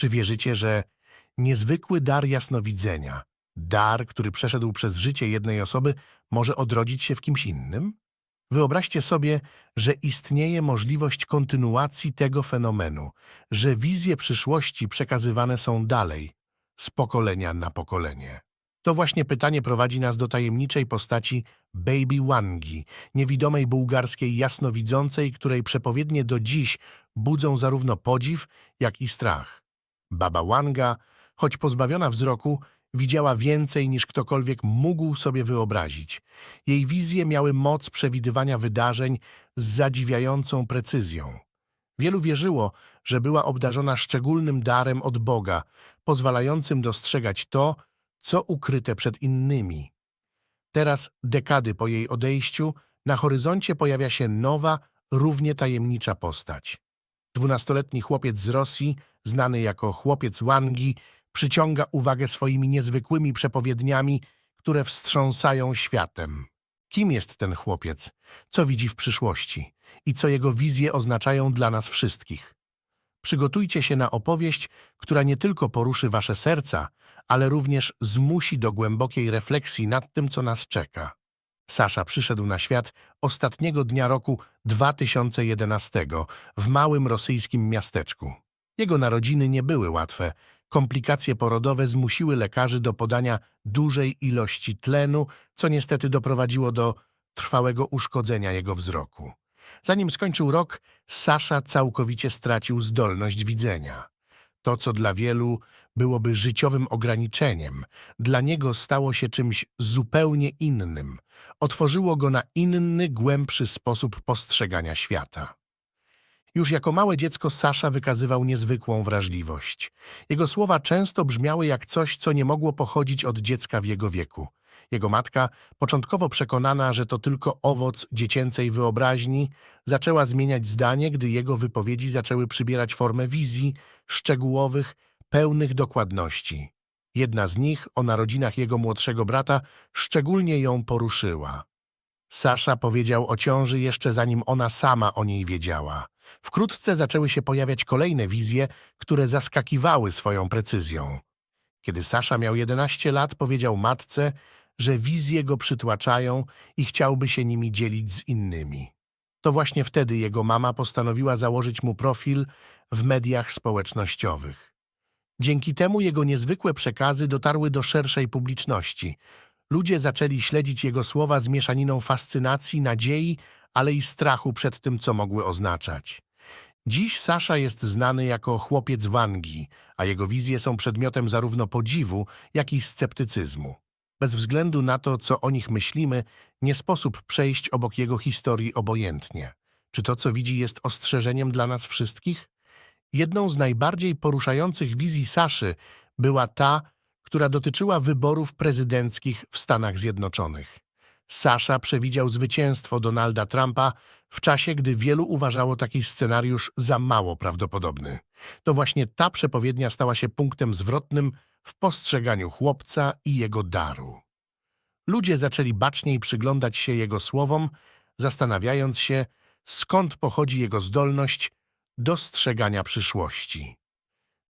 Czy wierzycie, że niezwykły dar jasnowidzenia, dar, który przeszedł przez życie jednej osoby, może odrodzić się w kimś innym? Wyobraźcie sobie, że istnieje możliwość kontynuacji tego fenomenu, że wizje przyszłości przekazywane są dalej, z pokolenia na pokolenie. To właśnie pytanie prowadzi nas do tajemniczej postaci Baby Wangi, niewidomej bułgarskiej jasnowidzącej, której przepowiednie do dziś budzą zarówno podziw, jak i strach. Baba Wanga, choć pozbawiona wzroku, widziała więcej niż ktokolwiek mógł sobie wyobrazić. Jej wizje miały moc przewidywania wydarzeń z zadziwiającą precyzją. Wielu wierzyło, że była obdarzona szczególnym darem od Boga, pozwalającym dostrzegać to, co ukryte przed innymi. Teraz, dekady po jej odejściu, na horyzoncie pojawia się nowa, równie tajemnicza postać. Dwunastoletni chłopiec z Rosji, znany jako chłopiec Wangi, przyciąga uwagę swoimi niezwykłymi przepowiedniami, które wstrząsają światem. Kim jest ten chłopiec? Co widzi w przyszłości? I co jego wizje oznaczają dla nas wszystkich? Przygotujcie się na opowieść, która nie tylko poruszy wasze serca, ale również zmusi do głębokiej refleksji nad tym, co nas czeka. Sasza przyszedł na świat ostatniego dnia roku 2011 w małym rosyjskim miasteczku. Jego narodziny nie były łatwe. Komplikacje porodowe zmusiły lekarzy do podania dużej ilości tlenu, co niestety doprowadziło do trwałego uszkodzenia jego wzroku. Zanim skończył rok, Sasza całkowicie stracił zdolność widzenia. To, co dla wielu byłoby życiowym ograniczeniem, dla niego stało się czymś zupełnie innym. Otworzyło go na inny, głębszy sposób postrzegania świata. Już jako małe dziecko Sasza wykazywał niezwykłą wrażliwość. Jego słowa często brzmiały jak coś, co nie mogło pochodzić od dziecka w jego wieku. Jego matka, początkowo przekonana, że to tylko owoc dziecięcej wyobraźni, zaczęła zmieniać zdanie, gdy jego wypowiedzi zaczęły przybierać formę wizji, szczegółowych, pełnych dokładności. Jedna z nich, o narodzinach jego młodszego brata, szczególnie ją poruszyła. Sasza powiedział o ciąży jeszcze zanim ona sama o niej wiedziała. Wkrótce zaczęły się pojawiać kolejne wizje, które zaskakiwały swoją precyzją. Kiedy Sasza miał 11 lat, powiedział matce, że wizje go przytłaczają i chciałby się nimi dzielić z innymi. To właśnie wtedy jego mama postanowiła założyć mu profil w mediach społecznościowych. Dzięki temu jego niezwykłe przekazy dotarły do szerszej publiczności. Ludzie zaczęli śledzić jego słowa z mieszaniną fascynacji, nadziei, ale i strachu przed tym, co mogły oznaczać. Dziś Sasza jest znany jako chłopiec Wangi, a jego wizje są przedmiotem zarówno podziwu, jak i sceptycyzmu. Bez względu na to, co o nich myślimy, nie sposób przejść obok jego historii obojętnie. Czy to, co widzi, jest ostrzeżeniem dla nas wszystkich? Jedną z najbardziej poruszających wizji Saszy była ta, która dotyczyła wyborów prezydenckich w Stanach Zjednoczonych. Sasza przewidział zwycięstwo Donalda Trumpa w czasie, gdy wielu uważało taki scenariusz za mało prawdopodobny. To właśnie ta przepowiednia stała się punktem zwrotnym w postrzeganiu chłopca i jego daru. Ludzie zaczęli baczniej przyglądać się jego słowom, zastanawiając się, skąd pochodzi jego zdolność dostrzegania przyszłości.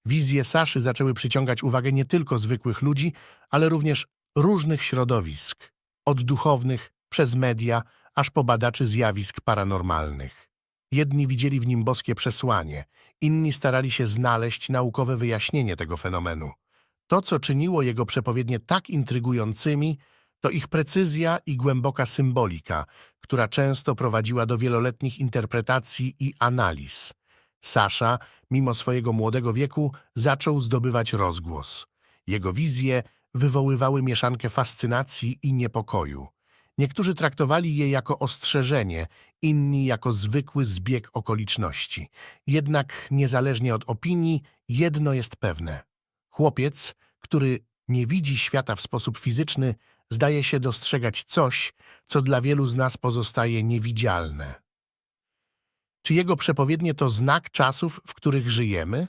Wizje Saszy zaczęły przyciągać uwagę nie tylko zwykłych ludzi, ale również różnych środowisk, od duchownych, przez media, aż po badaczy zjawisk paranormalnych. Jedni widzieli w nim boskie przesłanie, inni starali się znaleźć naukowe wyjaśnienie tego fenomenu. To, co czyniło jego przepowiednie tak intrygującymi, to ich precyzja i głęboka symbolika, która często prowadziła do wieloletnich interpretacji i analiz. Sasza, mimo swojego młodego wieku, zaczął zdobywać rozgłos. Jego wizje wywoływały mieszankę fascynacji i niepokoju. Niektórzy traktowali je jako ostrzeżenie, inni jako zwykły zbieg okoliczności. Jednak niezależnie od opinii, jedno jest pewne. Chłopiec, który nie widzi świata w sposób fizyczny, zdaje się dostrzegać coś, co dla wielu z nas pozostaje niewidzialne. Czy jego przepowiednie to znak czasów, w których żyjemy?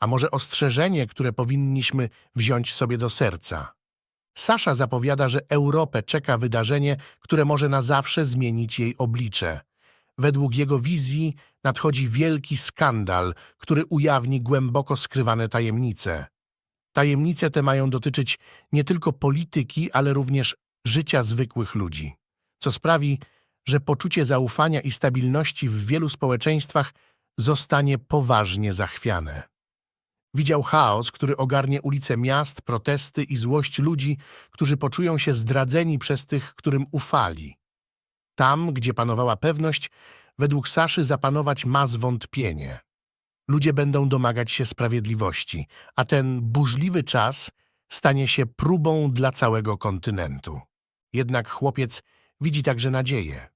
A może ostrzeżenie, które powinniśmy wziąć sobie do serca? Sasza zapowiada, że Europę czeka wydarzenie, które może na zawsze zmienić jej oblicze. Według jego wizji nadchodzi wielki skandal, który ujawni głęboko skrywane tajemnice. Tajemnice te mają dotyczyć nie tylko polityki, ale również życia zwykłych ludzi, co sprawi, że poczucie zaufania i stabilności w wielu społeczeństwach zostanie poważnie zachwiane. Widział chaos, który ogarnie ulice miast, protesty i złość ludzi, którzy poczują się zdradzeni przez tych, którym ufali. Tam, gdzie panowała pewność, według Saszy zapanować ma zwątpienie. Ludzie będą domagać się sprawiedliwości, a ten burzliwy czas stanie się próbą dla całego kontynentu. Jednak chłopiec widzi także nadzieję.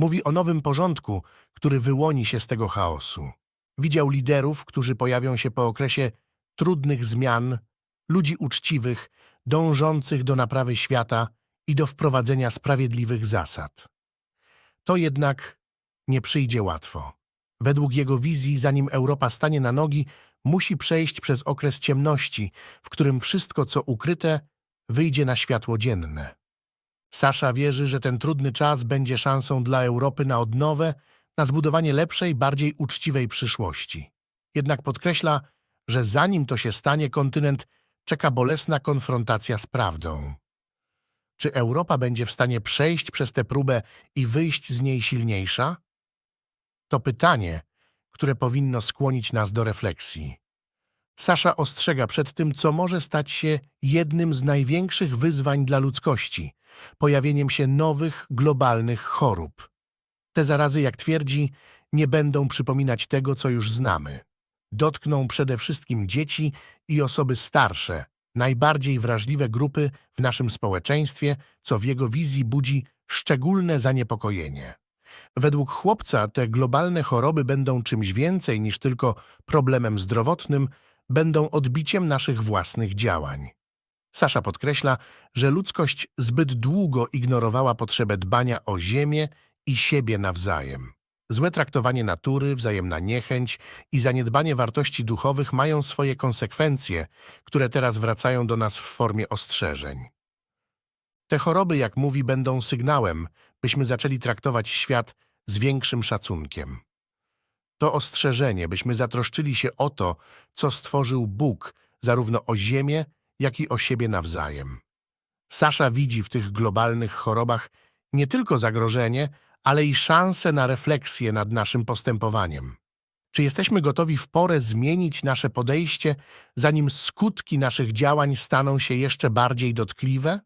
Mówi o nowym porządku, który wyłoni się z tego chaosu. Widział liderów, którzy pojawią się po okresie trudnych zmian, ludzi uczciwych, dążących do naprawy świata i do wprowadzenia sprawiedliwych zasad. To jednak nie przyjdzie łatwo. Według jego wizji, zanim Europa stanie na nogi, musi przejść przez okres ciemności, w którym wszystko, co ukryte, wyjdzie na światło dzienne. Sasza wierzy, że ten trudny czas będzie szansą dla Europy na odnowę, na zbudowanie lepszej, bardziej uczciwej przyszłości. Jednak podkreśla, że zanim to się stanie, kontynent czeka bolesna konfrontacja z prawdą. Czy Europa będzie w stanie przejść przez tę próbę i wyjść z niej silniejsza? To pytanie, które powinno skłonić nas do refleksji. Sasza ostrzega przed tym, co może stać się jednym z największych wyzwań dla ludzkości pojawieniem się nowych, globalnych chorób. Te zarazy, jak twierdzi, nie będą przypominać tego, co już znamy. Dotkną przede wszystkim dzieci i osoby starsze, najbardziej wrażliwe grupy w naszym społeczeństwie, co w jego wizji budzi szczególne zaniepokojenie. Według chłopca te globalne choroby będą czymś więcej niż tylko problemem zdrowotnym, będą odbiciem naszych własnych działań. Sasza podkreśla, że ludzkość zbyt długo ignorowała potrzebę dbania o ziemię i siebie nawzajem. Złe traktowanie natury, wzajemna niechęć i zaniedbanie wartości duchowych mają swoje konsekwencje, które teraz wracają do nas w formie ostrzeżeń. Te choroby, jak mówi, będą sygnałem, byśmy zaczęli traktować świat z większym szacunkiem. To ostrzeżenie, byśmy zatroszczyli się o to, co stworzył Bóg, zarówno o ziemię, jak i o siebie nawzajem. Sasza widzi w tych globalnych chorobach nie tylko zagrożenie, ale i szansę na refleksję nad naszym postępowaniem. Czy jesteśmy gotowi w porę zmienić nasze podejście, zanim skutki naszych działań staną się jeszcze bardziej dotkliwe?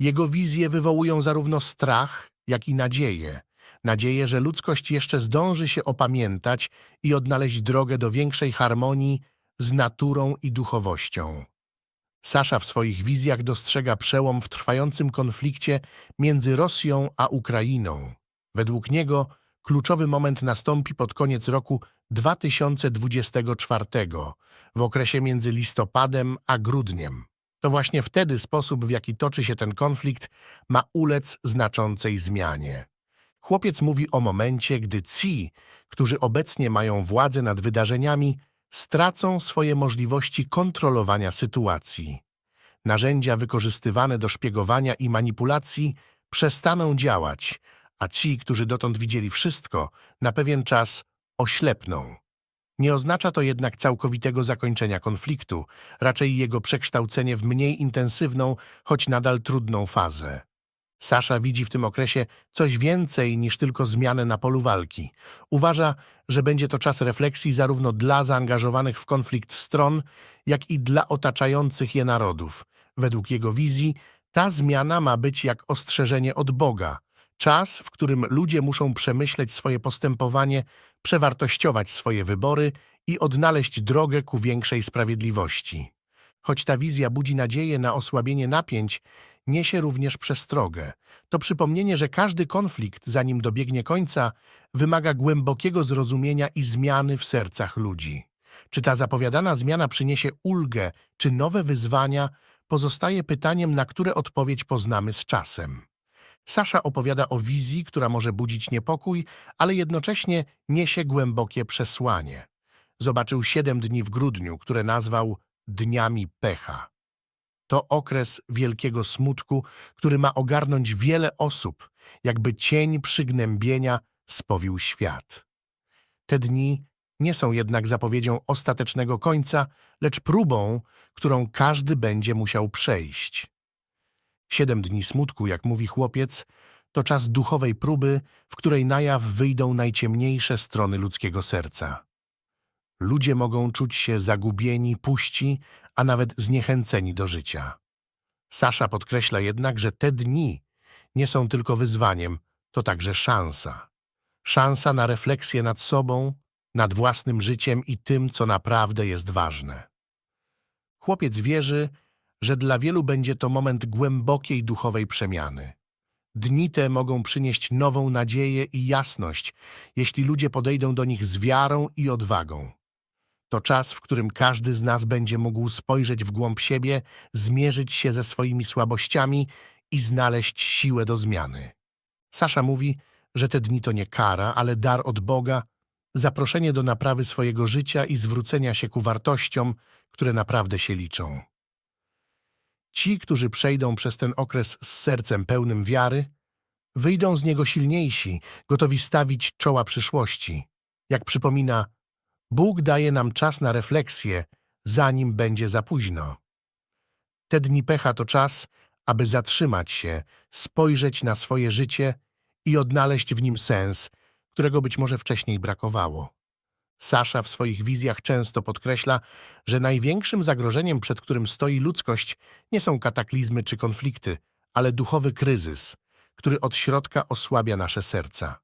Jego wizje wywołują zarówno strach, jak i nadzieję. Nadzieję, że ludzkość jeszcze zdąży się opamiętać i odnaleźć drogę do większej harmonii z naturą i duchowością. Sasza w swoich wizjach dostrzega przełom w trwającym konflikcie między Rosją a Ukrainą. Według niego kluczowy moment nastąpi pod koniec roku 2024, w okresie między listopadem a grudniem. To właśnie wtedy sposób, w jaki toczy się ten konflikt, ma ulec znaczącej zmianie. Chłopiec mówi o momencie, gdy ci, którzy obecnie mają władzę nad wydarzeniami, stracą swoje możliwości kontrolowania sytuacji. Narzędzia wykorzystywane do szpiegowania i manipulacji przestaną działać, a ci, którzy dotąd widzieli wszystko, na pewien czas oślepną. Nie oznacza to jednak całkowitego zakończenia konfliktu, raczej jego przekształcenie w mniej intensywną, choć nadal trudną fazę. Sasza widzi w tym okresie coś więcej niż tylko zmianę na polu walki. Uważa, że będzie to czas refleksji zarówno dla zaangażowanych w konflikt stron, jak i dla otaczających je narodów. Według jego wizji ta zmiana ma być jak ostrzeżenie od Boga. Czas, w którym ludzie muszą przemyśleć swoje postępowanie, przewartościować swoje wybory i odnaleźć drogę ku większej sprawiedliwości. Choć ta wizja budzi nadzieję na osłabienie napięć, niesie również przestrogę. To przypomnienie, że każdy konflikt, zanim dobiegnie końca, wymaga głębokiego zrozumienia i zmiany w sercach ludzi. Czy ta zapowiadana zmiana przyniesie ulgę, czy nowe wyzwania, pozostaje pytaniem, na które odpowiedź poznamy z czasem. Sasza opowiada o wizji, która może budzić niepokój, ale jednocześnie niesie głębokie przesłanie. Zobaczył siedem dni w grudniu, które nazwał Dniami Pecha. To okres wielkiego smutku, który ma ogarnąć wiele osób, jakby cień przygnębienia spowił świat. Te dni nie są jednak zapowiedzią ostatecznego końca, lecz próbą, którą każdy będzie musiał przejść. Siedem dni smutku, jak mówi chłopiec, to czas duchowej próby, w której na jaw wyjdą najciemniejsze strony ludzkiego serca. Ludzie mogą czuć się zagubieni, puści, a nawet zniechęceni do życia. Sasza podkreśla jednak, że te dni nie są tylko wyzwaniem, to także szansa. Szansa na refleksję nad sobą, nad własnym życiem i tym, co naprawdę jest ważne. Chłopiec wierzy, że dla wielu będzie to moment głębokiej duchowej przemiany. Dni te mogą przynieść nową nadzieję i jasność, jeśli ludzie podejdą do nich z wiarą i odwagą. To czas, w którym każdy z nas będzie mógł spojrzeć w głąb siebie, zmierzyć się ze swoimi słabościami i znaleźć siłę do zmiany. Sasza mówi, że te dni to nie kara, ale dar od Boga, zaproszenie do naprawy swojego życia i zwrócenia się ku wartościom, które naprawdę się liczą. Ci, którzy przejdą przez ten okres z sercem pełnym wiary, wyjdą z niego silniejsi, gotowi stawić czoła przyszłości. Jak przypomina, Bóg daje nam czas na refleksję, zanim będzie za późno. Te dni pecha to czas, aby zatrzymać się, spojrzeć na swoje życie i odnaleźć w nim sens, którego być może wcześniej brakowało. Sasza w swoich wizjach często podkreśla, że największym zagrożeniem, przed którym stoi ludzkość, nie są kataklizmy czy konflikty, ale duchowy kryzys, który od środka osłabia nasze serca.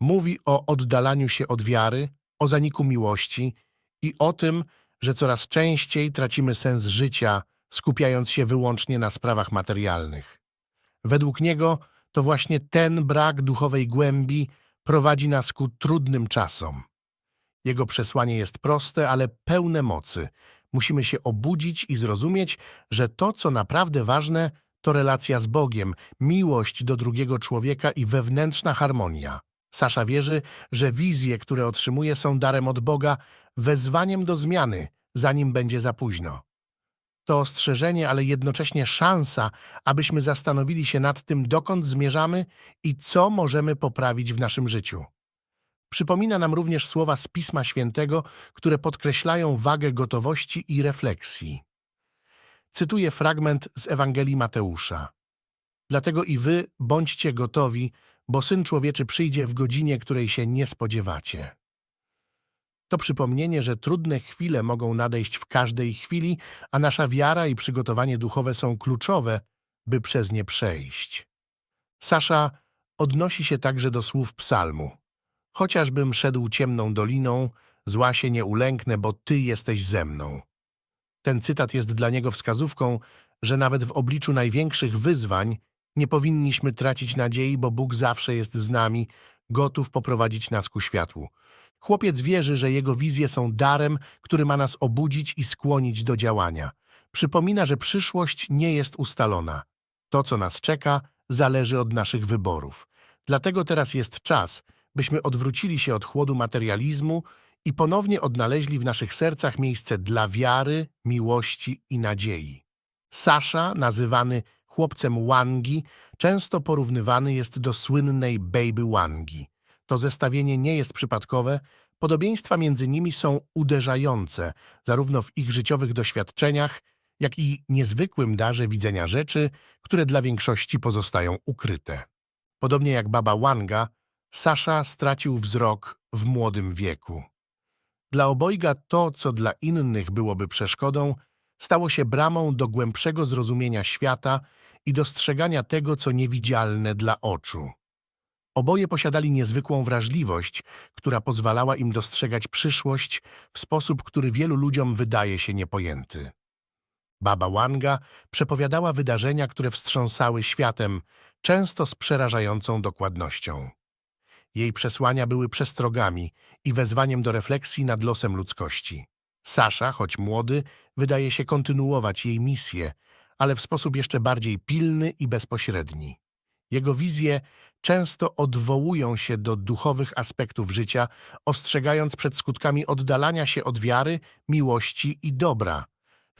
Mówi o oddalaniu się od wiary, o zaniku miłości i o tym, że coraz częściej tracimy sens życia, skupiając się wyłącznie na sprawach materialnych. Według niego to właśnie ten brak duchowej głębi prowadzi nas ku trudnym czasom. Jego przesłanie jest proste, ale pełne mocy. Musimy się obudzić i zrozumieć, że to, co naprawdę ważne, to relacja z Bogiem, miłość do drugiego człowieka i wewnętrzna harmonia. Sasza wierzy, że wizje, które otrzymuje, są darem od Boga, wezwaniem do zmiany, zanim będzie za późno. To ostrzeżenie, ale jednocześnie szansa, abyśmy zastanowili się nad tym, dokąd zmierzamy i co możemy poprawić w naszym życiu. Przypomina nam również słowa z Pisma Świętego, które podkreślają wagę gotowości i refleksji. Cytuję fragment z Ewangelii Mateusza. Dlatego i wy bądźcie gotowi, bo Syn Człowieczy przyjdzie w godzinie, której się nie spodziewacie. To przypomnienie, że trudne chwile mogą nadejść w każdej chwili, a nasza wiara i przygotowanie duchowe są kluczowe, by przez nie przejść. Sasza odnosi się także do słów psalmu. Chociażbym szedł ciemną doliną, zła się nie ulęknę, bo Ty jesteś ze mną. Ten cytat jest dla niego wskazówką, że nawet w obliczu największych wyzwań nie powinniśmy tracić nadziei, bo Bóg zawsze jest z nami, gotów poprowadzić nas ku światłu. Chłopiec wierzy, że jego wizje są darem, który ma nas obudzić i skłonić do działania. Przypomina, że przyszłość nie jest ustalona. To, co nas czeka, zależy od naszych wyborów. Dlatego teraz jest czas, byśmy odwrócili się od chłodu materializmu i ponownie odnaleźli w naszych sercach miejsce dla wiary, miłości i nadziei. Sasza, nazywany chłopcem Wangi, często porównywany jest do słynnej Baby Wangi. To zestawienie nie jest przypadkowe, podobieństwa między nimi są uderzające, zarówno w ich życiowych doświadczeniach, jak i niezwykłym darze widzenia rzeczy, które dla większości pozostają ukryte. Podobnie jak baba Wanga, Sasza stracił wzrok w młodym wieku. Dla obojga to, co dla innych byłoby przeszkodą, stało się bramą do głębszego zrozumienia świata i dostrzegania tego, co niewidzialne dla oczu. Oboje posiadali niezwykłą wrażliwość, która pozwalała im dostrzegać przyszłość w sposób, który wielu ludziom wydaje się niepojęty. Baba Wanga przepowiadała wydarzenia, które wstrząsały światem, często z przerażającą dokładnością. Jej przesłania były przestrogami i wezwaniem do refleksji nad losem ludzkości. Sasza, choć młody, wydaje się kontynuować jej misję, ale w sposób jeszcze bardziej pilny i bezpośredni. Jego wizje często odwołują się do duchowych aspektów życia, ostrzegając przed skutkami oddalania się od wiary, miłości i dobra.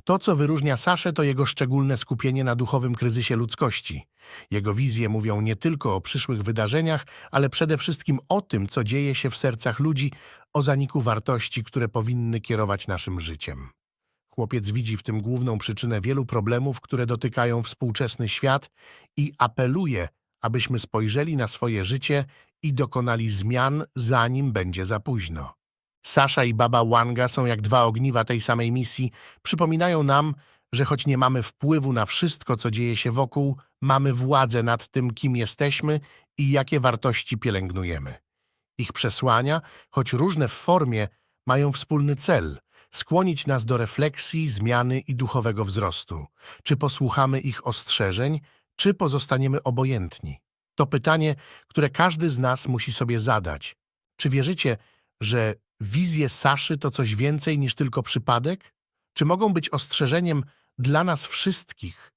To, co wyróżnia Saszę, to jego szczególne skupienie na duchowym kryzysie ludzkości – Jego wizje mówią nie tylko o przyszłych wydarzeniach, ale przede wszystkim o tym, co dzieje się w sercach ludzi, o zaniku wartości, które powinny kierować naszym życiem. Chłopiec widzi w tym główną przyczynę wielu problemów, które dotykają współczesny świat i apeluje, abyśmy spojrzeli na swoje życie i dokonali zmian, zanim będzie za późno. Sasha i baba Wanga są jak dwa ogniwa tej samej misji, przypominają nam, że choć nie mamy wpływu na wszystko, co dzieje się wokół, mamy władzę nad tym, kim jesteśmy i jakie wartości pielęgnujemy. Ich przesłania, choć różne w formie, mają wspólny cel skłonić nas do refleksji, zmiany i duchowego wzrostu. Czy posłuchamy ich ostrzeżeń, czy pozostaniemy obojętni? To pytanie, które każdy z nas musi sobie zadać. Czy wierzycie, że wizje Saszy to coś więcej niż tylko przypadek? Czy mogą być ostrzeżeniem dla nas wszystkich,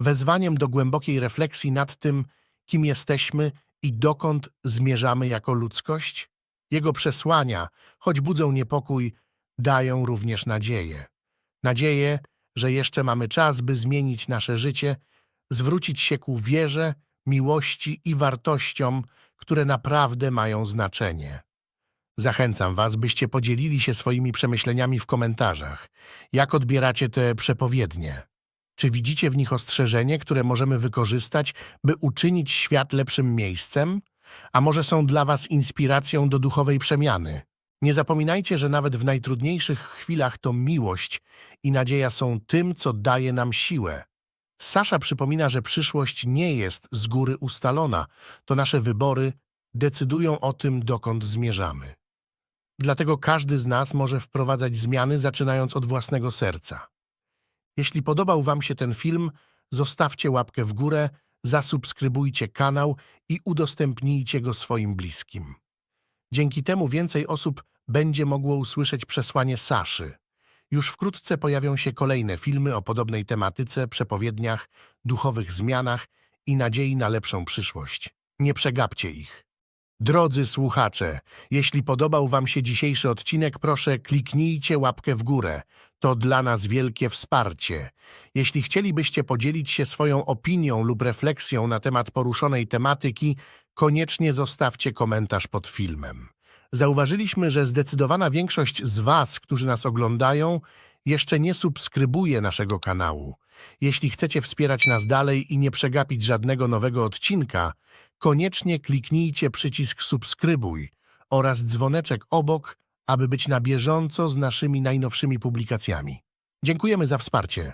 wezwaniem do głębokiej refleksji nad tym, kim jesteśmy i dokąd zmierzamy jako ludzkość? Jego przesłania, choć budzą niepokój, dają również nadzieję. Nadzieję, że jeszcze mamy czas, by zmienić nasze życie, zwrócić się ku wierze, miłości i wartościom, które naprawdę mają znaczenie. Zachęcam Was, byście podzielili się swoimi przemyśleniami w komentarzach. Jak odbieracie te przepowiednie? Czy widzicie w nich ostrzeżenie, które możemy wykorzystać, by uczynić świat lepszym miejscem? A może są dla Was inspiracją do duchowej przemiany? Nie zapominajcie, że nawet w najtrudniejszych chwilach to miłość i nadzieja są tym, co daje nam siłę. Sasza przypomina, że przyszłość nie jest z góry ustalona, to nasze wybory decydują o tym, dokąd zmierzamy. Dlatego każdy z nas może wprowadzać zmiany, zaczynając od własnego serca. Jeśli podobał Wam się ten film, zostawcie łapkę w górę, zasubskrybujcie kanał i udostępnijcie go swoim bliskim. Dzięki temu więcej osób będzie mogło usłyszeć przesłanie Saszy. Już wkrótce pojawią się kolejne filmy o podobnej tematyce, przepowiedniach, duchowych zmianach i nadziei na lepszą przyszłość. Nie przegapcie ich. Drodzy słuchacze, jeśli podobał Wam się dzisiejszy odcinek, proszę kliknijcie łapkę w górę. To dla nas wielkie wsparcie. Jeśli chcielibyście podzielić się swoją opinią lub refleksją na temat poruszonej tematyki, koniecznie zostawcie komentarz pod filmem. Zauważyliśmy, że zdecydowana większość z Was, którzy nas oglądają, jeszcze nie subskrybuje naszego kanału. Jeśli chcecie wspierać nas dalej i nie przegapić żadnego nowego odcinka, koniecznie kliknijcie przycisk subskrybuj oraz dzwoneczek obok, aby być na bieżąco z naszymi najnowszymi publikacjami. Dziękujemy za wsparcie.